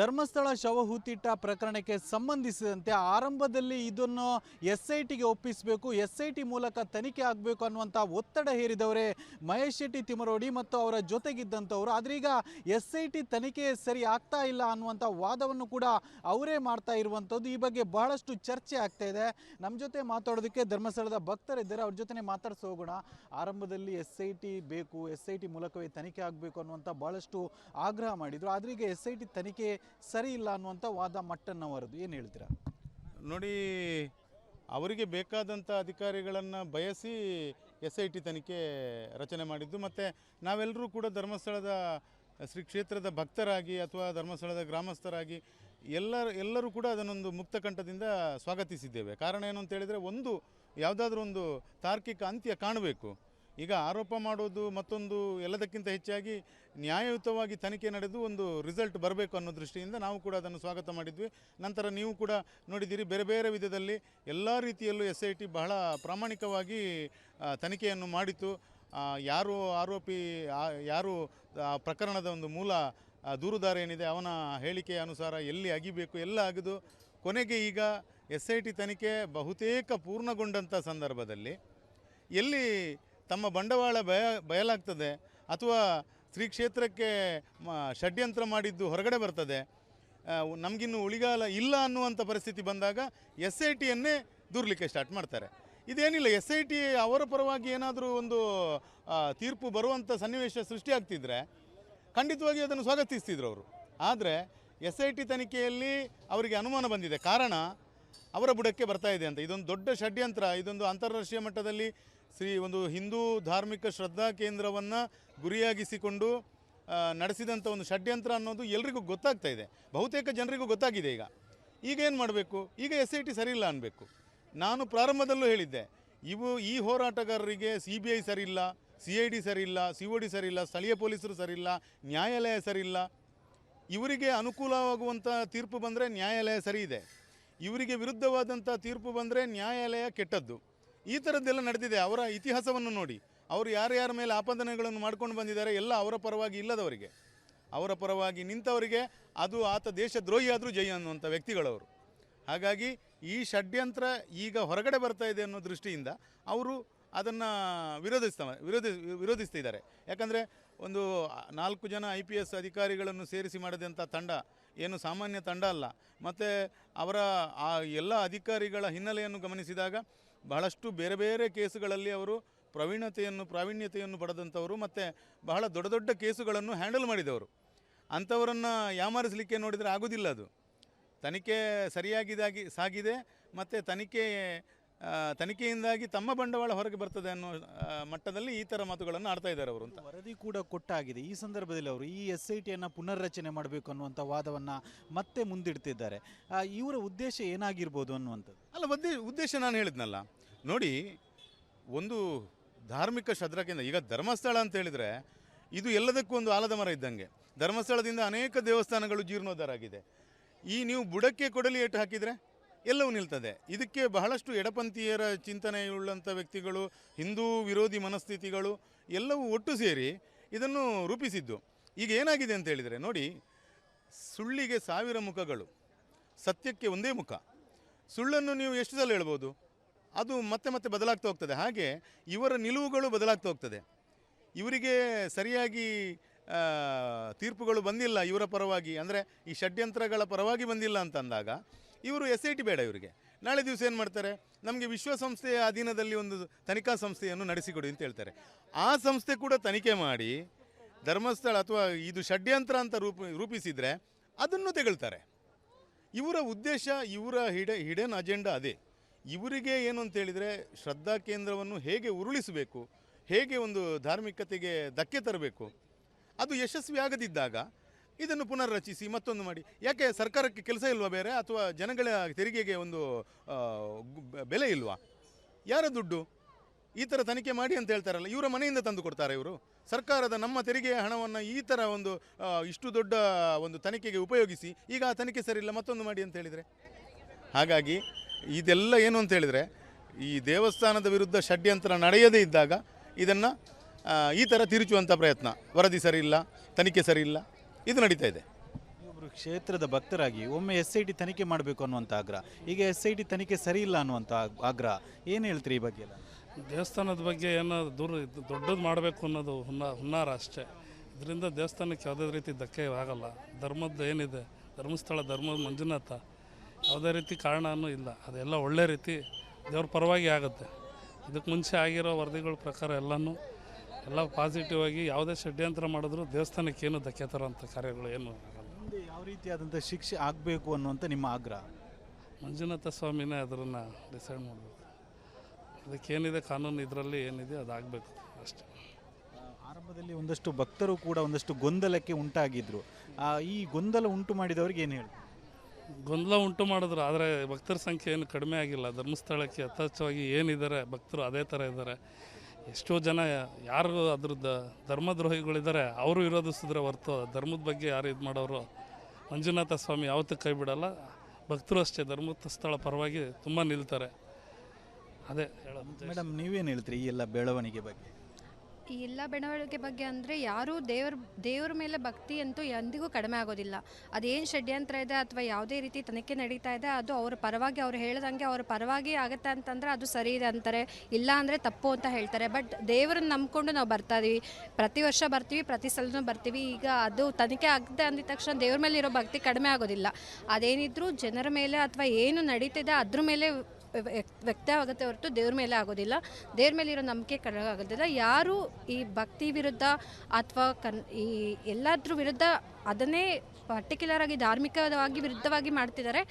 ಧರ್ಮಸ್ಥಳ ಶವಹೂತಿಟ್ಟ ಪ್ರಕರಣಕ್ಕೆ ಸಂಬಂಧಿಸಿದಂತೆ ಆರಂಭದಲ್ಲಿ ಇದನ್ನು ಎಸ್ ಐ ಟಿಗೆ ಒಪ್ಪಿಸಬೇಕು ಎಸ್ ಐ ಟಿ ಮೂಲಕ ತನಿಖೆ ಆಗಬೇಕು ಅನ್ನುವಂಥ ಒತ್ತಡ ಹೇರಿದವರೇ ಮಹೇಶ್ ಶೆಟ್ಟಿ ತಿಮರೋಡಿ ಮತ್ತು ಅವರ ಜೊತೆಗಿದ್ದಂಥವರು. ಆದರೆ ಈಗ ಎಸ್ ಐ ಟಿ ತನಿಖೆ ಸರಿ ಆಗ್ತಾ ಇಲ್ಲ ಅನ್ನುವಂಥ ವಾದವನ್ನು ಕೂಡ ಅವರೇ ಮಾಡ್ತಾ ಇರುವಂಥದ್ದು. ಈ ಬಗ್ಗೆ ಬಹಳಷ್ಟು ಚರ್ಚೆ ಆಗ್ತಾ ಇದೆ. ನಮ್ಮ ಜೊತೆ ಮಾತಾಡೋದಕ್ಕೆ ಧರ್ಮಸ್ಥಳದ ಭಕ್ತರಿದ್ದಾರೆ. ಅವ್ರ ಜೊತೆ ಮಾತಾಡ್ಸಿ ಹೋಗೋಣ. ಆರಂಭದಲ್ಲಿ ಎಸ್ ಐ ಟಿ ಬೇಕು ಎಸ್ ಐ ಟಿ ಮೂಲಕವೇ ತನಿಖೆ ಆಗಬೇಕು ಅನ್ನುವಂಥ ಬಹಳಷ್ಟು ಆಗ್ರಹ ಮಾಡಿದರು. ಆದರೆ ಈಗ ಎಸ್ ಐ ಟಿ ತನಿಖೆ ಸರಿ ಇಲ್ಲ ಅನ್ನುವಂಥ ವಾದ ಮಟ್ಟನ್ನವರದು ಏನು ಹೇಳ್ತೀರಾ? ನೋಡಿ, ಅವರಿಗೆ ಬೇಕಾದಂಥ ಅಧಿಕಾರಿಗಳನ್ನು ಬಯಸಿ ಎಸ್ ಐ ಟಿ ತನಿಖೆ ರಚನೆ ಮಾಡಿದ್ದು, ಮತ್ತು ನಾವೆಲ್ಲರೂ ಕೂಡ ಧರ್ಮಸ್ಥಳದ ಶ್ರೀ ಕ್ಷೇತ್ರದ ಭಕ್ತರಾಗಿ ಅಥವಾ ಧರ್ಮಸ್ಥಳದ ಗ್ರಾಮಸ್ಥರಾಗಿ ಎಲ್ಲರ ಎಲ್ಲರೂ ಕೂಡ ಅದನ್ನೊಂದು ಮುಕ್ತಕಂಠದಿಂದ ಸ್ವಾಗತಿಸಿದ್ದೇವೆ. ಕಾರಣ ಏನು ಅಂತ ಹೇಳಿದರೆ, ಒಂದು ಯಾವುದಾದ್ರೂ ಒಂದು ತಾರ್ಕಿಕ ಅಂತ್ಯ ಕಾಣಬೇಕು. ಈಗ ಆರೋಪ ಮಾಡೋದು ಮತ್ತೊಂದು ಎಲ್ಲದಕ್ಕಿಂತ ಹೆಚ್ಚಾಗಿ ನ್ಯಾಯಯುತವಾಗಿ ತನಿಖೆ ನಡೆದು ಒಂದು ರಿಸಲ್ಟ್ ಬರಬೇಕು ಅನ್ನೋ ದೃಷ್ಟಿಯಿಂದ ನಾವು ಕೂಡ ಅದನ್ನು ಸ್ವಾಗತ ಮಾಡಿದ್ವಿ. ನಂತರ ನೀವು ಕೂಡ ನೋಡಿದ್ದೀರಿ, ಬೇರೆ ಬೇರೆ ವಿಧದಲ್ಲಿ ಎಲ್ಲ ರೀತಿಯಲ್ಲೂ ಎಸ್ ಐ ಟಿ ಬಹಳ ಪ್ರಾಮಾಣಿಕವಾಗಿ ತನಿಖೆಯನ್ನು ಮಾಡಿತು ಯಾರು ಆರೋಪಿ ಯಾರು ಪ್ರಕರಣದ ಒಂದು ಮೂಲ ದೂರುದಾರ ಏನಿದೆ ಅವನ ಹೇಳಿಕೆಯ ಅನುಸಾರ ಎಲ್ಲಿ ಅಗಿಬೇಕು, ಎಲ್ಲ ಅಗಿದು ಕೊನೆಗೆ ಈಗ ಎಸ್ ಐ ಟಿ ತನಿಖೆ ಬಹುತೇಕ ಪೂರ್ಣಗೊಂಡಂಥ ಸಂದರ್ಭದಲ್ಲಿ ಎಲ್ಲಿ ತಮ್ಮ ಬಂಡವಾಳ ಬಯ, ಬಯಲಾಗ್ತದೆ ಅಥವಾ ಶ್ರೀ ಕ್ಷೇತ್ರಕ್ಕೆ ಮ, ಷಡ್ಯಂತ್ರ ಮಾಡಿದ್ದು ಹೊರಗಡೆ ಬರ್ತದೆ. ನಮಗಿನ್ನು ಉಳಿಗಾಲ ಇಲ್ಲ ಅನ್ನುವಂಥ ಪರಿಸ್ಥಿತಿ ಬಂದಾಗ ಎಸ್ ಐ ಟಿಯನ್ನೇ ದೂರಲಿಕ್ಕೆ ಸ್ಟಾರ್ಟ್ ಮಾಡ್ತಾರೆ. ಇದೇನಿಲ್ಲ, ಎಸ್ ಐ ಟಿ ಅವರ ಪರವಾಗಿ ಏನಾದರೂ ಒಂದು ತೀರ್ಪು ಬರುವಂಥ ಸನ್ನಿವೇಶ ಸೃಷ್ಟಿಯಾಗ್ತಿದ್ರೆ ಖಂಡಿತವಾಗಿ ಅದನ್ನು ಸ್ವಾಗತಿಸ್ತಿದ್ರು ಅವರು. ಆದರೆ ಎಸ್ ಐ ಟಿ ತನಿಖೆಯಲ್ಲಿ ಅವರಿಗೆ ಅನುಮಾನ ಬಂದಿದೆ. ಕಾರಣ ಅವರ ಬುಡಕ್ಕೆ ಬರ್ತಾ ಇದೆ ಅಂತ. ಇದೊಂದು ದೊಡ್ಡ ಷಡ್ಯಂತ್ರ, ಇದೊಂದು ಅಂತಾರಾಷ್ಟ್ರೀಯ ಮಟ್ಟದಲ್ಲಿ ಶ್ರೀ ಒಂದು ಹಿಂದೂ ಧಾರ್ಮಿಕ ಶ್ರದ್ಧಾ ಕೇಂದ್ರವನ್ನು ಗುರಿಯಾಗಿಸಿಕೊಂಡು ನಡೆಸಿದಂಥ ಒಂದು ಷಡ್ಯಂತ್ರ ಅನ್ನೋದು ಎಲ್ರಿಗೂ ಗೊತ್ತಾಗ್ತಾ ಇದೆ. ಬಹುತೇಕ ಜನರಿಗೂ ಗೊತ್ತಾಗಿದೆ ಈಗ. ಈಗ ಏನು ಮಾಡಬೇಕು? ಈಗ ಎಸ್ ಐ ಟಿ ಸರಿಯಿಲ್ಲ ಅನ್ನಬೇಕು ನಾನು ಪ್ರಾರಂಭದಲ್ಲೂ ಹೇಳಿದ್ದೆ, ಇವು ಈ ಹೋರಾಟಗಾರರಿಗೆ ಸಿ ಬಿ ಐ ಸರಿಯಿಲ್ಲ ಸಿ ಐ ಡಿ ಸರಿಯಿಲ್ಲ ಸಿ ಒ ಡಿ ಸರಿಯಿಲ್ಲ, ಸ್ಥಳೀಯ ಪೊಲೀಸರು ಸರಿಯಿಲ್ಲ, ನ್ಯಾಯಾಲಯ ಸರಿಯಿಲ್ಲ. ಇವರಿಗೆ ಅನುಕೂಲವಾಗುವಂಥ ತೀರ್ಪು ಬಂದರೆ ನ್ಯಾಯಾಲಯ ಸರಿ ಇದೆ ಇವರಿಗೆ ವಿರುದ್ಧವಾದಂಥ ತೀರ್ಪು ಬಂದರೆ ನ್ಯಾಯಾಲಯ ಕೆಟ್ಟದ್ದು. ಈ ಥರದ್ದೆಲ್ಲ ನಡೆದಿದೆ. ಅವರ ಇತಿಹಾಸವನ್ನು ನೋಡಿ. ಅವರು ಯಾರ್ಯಾರ ಮೇಲೆ ಆಪಾದನೆಗಳನ್ನು ಮಾಡ್ಕೊಂಡು ಬಂದಿದ್ದಾರೆ ಎಲ್ಲ ಅವರ ಪರವಾಗಿ ಇಲ್ಲದವರಿಗೆ. ಅವರ ಪರವಾಗಿ ನಿಂತವರಿಗೆ ಅದು ಆತ ದೇಶದ್ರೋಹಿ ಆದರೂ ಜೈ ಅನ್ನುವಂಥ ವ್ಯಕ್ತಿಗಳವರು. ಹಾಗಾಗಿ ಈ ಷಡ್ಯಂತ್ರ ಈಗ ಹೊರಗಡೆ ಬರ್ತಾ ಇದೆ ಅನ್ನೋ ದೃಷ್ಟಿಯಿಂದ ಅವರು ಅದನ್ನು ವಿರೋಧಿಸ್ತಾ, ವಿರೋಧಿ, ವಿರೋಧಿಸ್ತಿದ್ದಾರೆ. ಯಾಕಂದರೆ ಒಂದು ನಾಲ್ಕು ಜನ ಐ ಪಿ ಎಸ್ ಅಧಿಕಾರಿಗಳನ್ನು ಸೇರಿಸಿ ಮಾಡಿದಂಥ ತಂಡ ಏನು ಸಾಮಾನ್ಯ ತಂಡ ಅಲ್ಲ. ಮತ್ತು ಅವರ ಆ ಎಲ್ಲ ಅಧಿಕಾರಿಗಳ ಹಿನ್ನೆಲೆಯನ್ನು ಗಮನಿಸಿದಾಗ ಬಹಳಷ್ಟು ಬೇರೆ ಬೇರೆ ಕೇಸುಗಳಲ್ಲಿ ಅವರು ಪ್ರವೀಣತೆಯನ್ನು, ಪ್ರಾವೀಣ್ಯತೆಯನ್ನು ಪಡೆದಂಥವರು ಮತ್ತು ಬಹಳ ದೊಡ್ಡ ದೊಡ್ಡ ಕೇಸುಗಳನ್ನು ಹ್ಯಾಂಡಲ್ ಮಾಡಿದವರು. ಅಂಥವರನ್ನು ಯಾಮಾರಿಸಲಿಕ್ಕೆ ನೋಡಿದರೆ ಆಗೋದಿಲ್ಲ ಅದು. ತನಿಖೆ ಸರಿಯಾಗಿದಾಗಿ ಸಾಗಿದೆ, ಮತ್ತು ತನಿಖೆ ತನಿಖೆಯಿಂದಾಗಿ ತಮ್ಮ ಬಂಡವಾಳ ಹೊರಗೆ ಬರ್ತದೆ ಅನ್ನೋ ಮಟ್ಟದಲ್ಲಿ ಈ ಥರ ಮಾತುಗಳನ್ನು ಆಡ್ತಾ ಇದ್ದಾರೆ ಅವರು ಅಂತ. ವರದಿ ಕೂಡ ಕೊಟ್ಟಾಗಿದೆ. ಈ ಸಂದರ್ಭದಲ್ಲಿ ಅವರು ಈ ಎಸ್ ಐ ಟಿಯನ್ನು ಪುನರ್ರಚನೆ ಮಾಡಬೇಕು ಅನ್ನುವಂಥ ವಾದವನ್ನು ಮತ್ತೆ ಮುಂದಿಡ್ತಿದ್ದಾರೆ. ಇವರ ಉದ್ದೇಶ ಏನಾಗಿರ್ಬೋದು ಅನ್ನುವಂಥದ್ದು? ಅಲ್ಲ ಒದ್ದೇ ಉದ್ದೇಶ ನಾನು ಹೇಳಿದ್ನಲ್ಲ. ನೋಡಿ ಒಂದು ಧಾರ್ಮಿಕ ಶದ್ರಕಿಂದ ಈಗ ಧರ್ಮಸ್ಥಳ ಅಂತ ಹೇಳಿದರೆ ಇದು ಎಲ್ಲದಕ್ಕೂ ಒಂದು ಆಲದ ಮರ ಇದ್ದಂಗೆ. ಧರ್ಮಸ್ಥಳದಿಂದ ಅನೇಕ ದೇವಸ್ಥಾನಗಳು ಜೀರ್ಣೋದ್ಧಾರ ಆಗಿದೆ. ಈ ನೀವು ಬುಡಕ್ಕೆ ಕೊಡಲಿ ಏಟು ಹಾಕಿದರೆ? ಎಲ್ಲವೂ ನಿಲ್ತದೆ. ಇದಕ್ಕೆ ಬಹಳಷ್ಟು ಎಡಪಂಥೀಯರ ಚಿಂತನೆಯುಳ್ಳಂಥ ವ್ಯಕ್ತಿಗಳು, ಹಿಂದೂ ವಿರೋಧಿ ಮನಸ್ಥಿತಿಗಳು ಎಲ್ಲವೂ ಒಟ್ಟು ಸೇರಿ ಇದನ್ನು ರೂಪಿಸಿದ್ದು. ಈಗ ಏನಾಗಿದೆ ಅಂತ ಹೇಳಿದರೆ, ನೋಡಿ, ಸುಳ್ಳಿಗೆ ಸಾವಿರ ಮುಖಗಳು, ಸತ್ಯಕ್ಕೆ ಒಂದೇ ಮುಖ. ಸುಳ್ಳನ್ನು ನೀವು ಎಷ್ಟು ಸಲ ಹೇಳ್ಬೋದು? ಅದು ಮತ್ತೆ ಮತ್ತೆ ಬದಲಾಗ್ತಾ ಹೋಗ್ತದೆ. ಹಾಗೆ ಇವರ ನಿಲುವುಗಳು ಬದಲಾಗ್ತಾ ಹೋಗ್ತದೆ. ಇವರಿಗೆ ಸರಿಯಾಗಿ ತೀರ್ಪುಗಳು ಬಂದಿಲ್ಲ ಇವರ ಪರವಾಗಿ. ಅಂದರೆ ಈ ಷಡ್ಯಂತ್ರಗಳ ಪರವಾಗಿ ಬಂದಿಲ್ಲ ಅಂತ ಅಂದಾಗ ಇವರು ಎಸ್ ಐ ಟಿ ಬೇಡ ಇವರಿಗೆ. ನಾಳೆ ದಿವಸ ಏನು ಮಾಡ್ತಾರೆ? ನಮಗೆ ವಿಶ್ವಸಂಸ್ಥೆಯ ಅಧೀನದಲ್ಲಿ ಒಂದು ತನಿಖಾ ಸಂಸ್ಥೆಯನ್ನು ನಡೆಸಿಕೊಡಿ ಅಂತ ಹೇಳ್ತಾರೆ. ಆ ಸಂಸ್ಥೆ ಕೂಡ ತನಿಖೆ ಮಾಡಿ ಧರ್ಮಸ್ಥಳ ಅಥವಾ ಇದು ಷಡ್ಯಂತ್ರ ಅಂತ ರೂಪ, ರೂಪಿಸಿದರೆ ಅದನ್ನು ತೆಗಳ್ತಾರೆ. ಇವರ ಉದ್ದೇಶ, ಇವರ ಹಿಡ, ಹಿಡನ್ ಅಜೆಂಡಾ ಅದೇ. ಇವರಿಗೆ ಏನು ಅಂತ ಹೇಳಿದರೆ ಶ್ರದ್ಧಾ ಕೇಂದ್ರವನ್ನು ಹೇಗೆ ಉರುಳಿಸಬೇಕು, ಹೇಗೆ ಒಂದು ಧಾರ್ಮಿಕತೆಗೆ ಧಕ್ಕೆ ತರಬೇಕು, ಅದು ಯಶಸ್ವಿ ಆಗದಿದ್ದಾಗ ಇದನ್ನು ಪುನರ್ರಚಿಸಿ ಮತ್ತೊಂದು ಮಾಡಿ. ಯಾಕೆ ಸರ್ಕಾರಕ್ಕೆ ಕೆಲಸ ಇಲ್ವಾ ಬೇರೆ? ಅಥವಾ ಜನಗಳ ತೆರಿಗೆಗೆ ಒಂದು ಬೆಲೆ ಇಲ್ವಾ? ಯಾರ ದುಡ್ಡು? ಈ ಥರ ತನಿಖೆ ಮಾಡಿ ಅಂತ ಹೇಳ್ತಾರಲ್ಲ, ಇವರ ಮನೆಯಿಂದ ತಂದು ಕೊಡ್ತಾರೆ ಇವರು. ಸರ್ಕಾರದ ನಮ್ಮ ತೆರಿಗೆಯ ಹಣವನ್ನು ಈ ಥರ ಒಂದು ಇಷ್ಟು ದೊಡ್ಡ ಒಂದು ತನಿಖೆಗೆ ಉಪಯೋಗಿಸಿ ಈಗ ಆ ತನಿಖೆ ಸರಿಯಿಲ್ಲ ಮತ್ತೊಂದು ಮಾಡಿ ಅಂತ ಹೇಳಿದರೆ. ಹಾಗಾಗಿ ಇದೆಲ್ಲ ಏನು ಅಂತ ಹೇಳಿದರೆ, ಈ ದೇವಸ್ಥಾನದ ವಿರುದ್ಧ ಷಡ್ಯಂತ್ರ ನಡೆಯದೇ ಇದ್ದಾಗ ಇದನ್ನು ಈ ಥರ ತಿರುಚುವಂಥ ಪ್ರಯತ್ನ. ವರದಿ ಸರಿಯಿಲ್ಲ ತನಿಖೆ ಸರಿಯಿಲ್ಲ ಇದು ನಡೀತಾ ಇದೆ. ಒಬ್ಬರು ಕ್ಷೇತ್ರದ ಭಕ್ತರಾಗಿ ಒಮ್ಮೆ ಎಸ್ ಐ ಟಿ ತನಿಖೆ ಮಾಡಬೇಕು ಅನ್ನುವಂಥ ಆಗ್ರಹ. ಈಗ ಎಸ್ ಐ ಟಿ ತನಿಖೆ ಸರಿ ಇಲ್ಲ ಅನ್ನುವಂಥ ಆಗ್- ಆಗ್ರಹ. ಏನು ಹೇಳ್ತೀರಿ ಈ ಬಗ್ಗೆ ಎಲ್ಲ? ದೇವಸ್ಥಾನದ ಬಗ್ಗೆ ಏನೋ ದೂರ ಇದು ದೊಡ್ಡದು ಮಾಡಬೇಕು ಅನ್ನೋದು ಹುನ್ನ ಹುನ್ನಾರ ಅಷ್ಟೇ. ಇದರಿಂದ ದೇವಸ್ಥಾನಕ್ಕೆ ಯಾವುದೇ ರೀತಿ ಧಕ್ಕೆ ಆಗಲ್ಲ. ಧರ್ಮದ್ದು ಏನಿದೆ ಧರ್ಮಸ್ಥಳ ಧರ್ಮದ ಮಂಜುನಾಥ ಯಾವುದೇ ರೀತಿ ಕಾರಣನೂ ಇಲ್ಲ. ಅದೆಲ್ಲ ಒಳ್ಳೆ ರೀತಿ ದೇವ್ರ ಪರವಾಗಿ ಆಗುತ್ತೆ. ಇದಕ್ಕೆ ಮುಂಚೆ ಆಗಿರೋ ವರದಿಗಳ ಪ್ರಕಾರ ಎಲ್ಲನೂ ಎಲ್ಲ ಪಾಸಿಟಿವ್ ಆಗಿ ಯಾವುದೇ ಷಡ್ಯಂತ್ರ ಮಾಡಿದ್ರು ದೇವಸ್ಥಾನಕ್ಕೆ ಏನು ಧಕ್ಕೆ ತರುವಂಥ ಕಾರ್ಯಗಳು ಏನು ಆಗಲ್ಲ. ಮುಂದೆ ಯಾವ ರೀತಿಯಾದಂಥ ಶಿಕ್ಷೆ ಆಗಬೇಕು ಅನ್ನುವಂಥ ನಿಮ್ಮ ಆಗ್ರಹ? ಮಂಜುನಾಥ ಸ್ವಾಮಿನೇ ಅದನ್ನು ಡಿಸೈಡ್ ಮಾಡಬೇಕು. ಅದಕ್ಕೇನಿದೆ ಕಾನೂನು ಇದರಲ್ಲಿ ಏನಿದೆ ಅದಾಗಬೇಕು ಅಷ್ಟೇ. ಆರಂಭದಲ್ಲಿ ಒಂದಷ್ಟು ಭಕ್ತರು ಕೂಡ ಒಂದಷ್ಟು ಗೊಂದಲಕ್ಕೆ ಉಂಟಾಗಿದ್ದರು ಆ, ಈ ಗೊಂದಲ ಉಂಟು ಮಾಡಿದವ್ರಿಗೆ ಏನು ಹೇಳಿ ಗೊಂದಲ ಉಂಟು ಮಾಡಿದ್ರು ಆದರೆ ಭಕ್ತರ ಸಂಖ್ಯೆ ಏನು ಕಡಿಮೆ ಆಗಿಲ್ಲ. ಧರ್ಮಸ್ಥಳಕ್ಕೆ ಯಥೇಚ್ಛವಾಗಿ ಏನಿದ್ದಾರೆ ಭಕ್ತರು ಅದೇ ಥರ ಇದ್ದಾರೆ. ಎಷ್ಟೋ ಜನ ಯಾರು ಅದ್ರದ್ದು ಧರ್ಮದ್ರೋಹಿಗಳಿದ್ದಾರೆ, ಅವರು ವಿರೋಧಿಸಿದ್ರೆ ಹೊರತು ಧರ್ಮದ ಬಗ್ಗೆ ಯಾರು ಇದು ಮಾಡೋರು? ಮಂಜುನಾಥ ಸ್ವಾಮಿ ಯಾವತ್ತೂ ಕೈ ಬಿಡಲ್ಲ. ಭಕ್ತರು ಅಷ್ಟೇ, ಧರ್ಮದ ಸ್ಥಳ ಪರವಾಗಿ ತುಂಬ ನಿಲ್ತಾರೆ. ಅದೇ ಮೇಡಮ್, ನೀವೇನು ಹೇಳ್ತೀರಿ ಈ ಎಲ್ಲ ಬೆಳವಣಿಗೆ ಬಗ್ಗೆ? ಈ ಎಲ್ಲ ಬೆಳವಣಿಗೆ ಬಗ್ಗೆ ಅಂದರೆ ಯಾರೂ ದೇವ್ರ ದೇವ್ರ ಮೇಲೆ ಭಕ್ತಿ ಅಂತೂ ಎಂದಿಗೂ ಕಡಿಮೆ ಆಗೋದಿಲ್ಲ. ಅದೇನು ಷಡ್ಯಂತ್ರ ಇದೆ ಅಥವಾ ಯಾವುದೇ ರೀತಿ ತನಿಖೆ ನಡೀತಾ ಇದೆ, ಅದು ಅವ್ರ ಪರವಾಗಿ ಅವ್ರು ಹೇಳ್ದಂಗೆ ಅವ್ರ ಪರವಾಗಿ ಆಗುತ್ತೆ ಅಂತಂದರೆ ಅದು ಸರಿ ಇದೆ ಅಂತಾರೆ. ಇಲ್ಲ ಅಂದರೆ ತಪ್ಪು ಅಂತ ಹೇಳ್ತಾರೆ. ಬಟ್ ದೇವ್ರನ್ನ ನಂಬಿಕೊಂಡು ನಾವು ಬರ್ತಾ ಇದೀವಿ. ಪ್ರತಿ ವರ್ಷ ಬರ್ತೀವಿ, ಪ್ರತಿ ಸಲನೂ ಬರ್ತೀವಿ. ಈಗ ಅದು ತನಿಖೆ ಆಗದೆ ಅಂದಿದ ತಕ್ಷಣ ದೇವ್ರ ಮೇಲೆ ಇರೋ ಭಕ್ತಿ ಕಡಿಮೆ ಆಗೋದಿಲ್ಲ. ಅದೇನಿದ್ರೂ ಜನರ ಮೇಲೆ ಅಥವಾ ಏನು ನಡೀತಿದೆ ಅದ್ರ ಮೇಲೆ ವ್ಯಕ್ತವಾಗುತ್ತೆ ಹೊರತು ದೇವ್ರ ಮೇಲೆ ಆಗೋದಿಲ್ಲ. ದೇವ್ರ ಮೇಲೆ ಇರೋ ನಂಬಿಕೆ ಕಡಿಮೆ ಆಗೋದಿಲ್ಲ. ಯಾರು ಈ ಭಕ್ತಿ ವಿರುದ್ಧ ಅಥವಾ ಕನ್ ಈ ಎಲ್ಲದ್ರ ವಿರುದ್ಧ ಅದನ್ನೇ ಪರ್ಟಿಕ್ಯುಲರ್ ಆಗಿ ಧಾರ್ಮಿಕವಾಗಿ ವಿರುದ್ಧವಾಗಿ ಮಾಡ್ತಿದ್ದಾರೆ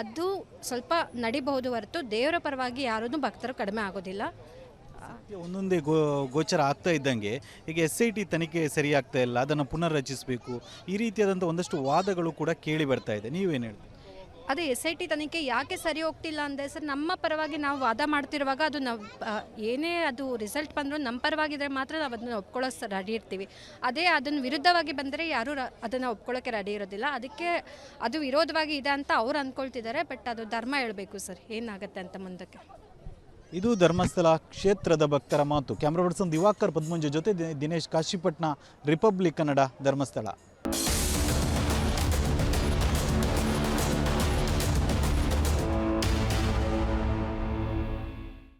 ಅದು ಸ್ವಲ್ಪ ನಡಿಬಹುದು ಹೊರತು ದೇವರ ಪರವಾಗಿ ಯಾರೂ ಭಕ್ತರು ಕಡಿಮೆ ಆಗೋದಿಲ್ಲ. ಒಂದೊಂದೇ ಗೋ ಗೋಚರ ಆಗ್ತಾ ಇದ್ದಂಗೆ, ಈಗ ಎಸ್ ಐ ಟಿ ತನಿಖೆ ಸರಿಯಾಗ್ತಾ ಇಲ್ಲ, ಅದನ್ನು ಪುನರ್ರಚಿಸಬೇಕು, ಈ ರೀತಿಯಾದಂಥ ಒಂದಷ್ಟು ವಾದಗಳು ಕೂಡ ಕೇಳಿ ಬರ್ತಾ ಇದೆ. ನೀವೇನು ಹೇಳ್ತೀರಿ? ಅದೇ ಎಸ್ ಐ ಟಿ ತನಿಖೆ ಯಾಕೆ ಸರಿ ಹೋಗ್ತಿಲ್ಲ ಅಂದರೆ ಸರ್, ನಮ್ಮ ಪರವಾಗಿ ನಾವು ವಾದ ಮಾಡ್ತಿರುವಾಗ ಅದು ನಾವು ಏನೇ ಅದು ರಿಸಲ್ಟ್ ಬಂದರೂ ನಮ್ಮ ಪರವಾಗಿದ್ದರೆ ಮಾತ್ರ ನಾವು ಅದನ್ನು ಒಪ್ಕೊಳ್ಳೋಕೆ ರೆಡಿ ಇರ್ತೀವಿ. ಅದೇ ಅದನ್ನು ವಿರುದ್ಧವಾಗಿ ಬಂದರೆ ಯಾರೂ ಅದನ್ನು ಒಪ್ಕೊಳ್ಳೋಕೆ ರೆಡಿ ಇರೋದಿಲ್ಲ. ಅದಕ್ಕೆ ಅದು ವಿರೋಧವಾಗಿ ಇದೆ ಅಂತ ಅವ್ರು ಅಂದ್ಕೊಳ್ತಿದ್ದಾರೆ ಬಟ್ ಅದು ಧರ್ಮ ಹೇಳಬೇಕು ಸರ್, ಏನಾಗುತ್ತೆ ಅಂತ ಮುಂದಕ್ಕೆ. ಇದು ಧರ್ಮಸ್ಥಳ ಕ್ಷೇತ್ರದ ಭಕ್ತರ ಮಾತು. ಕ್ಯಾಮ್ರಾ ಪರ್ಸನ್ ದಿವಾಕರ್ ಪದ್ಮಂಜು ಜೊತೆ ದಿನೇಶ್ ಕಾಶಿಪಟ್ನ ರಿಪಬ್ಲಿಕ್ ಕನ್ನಡ ಧರ್ಮಸ್ಥಳ.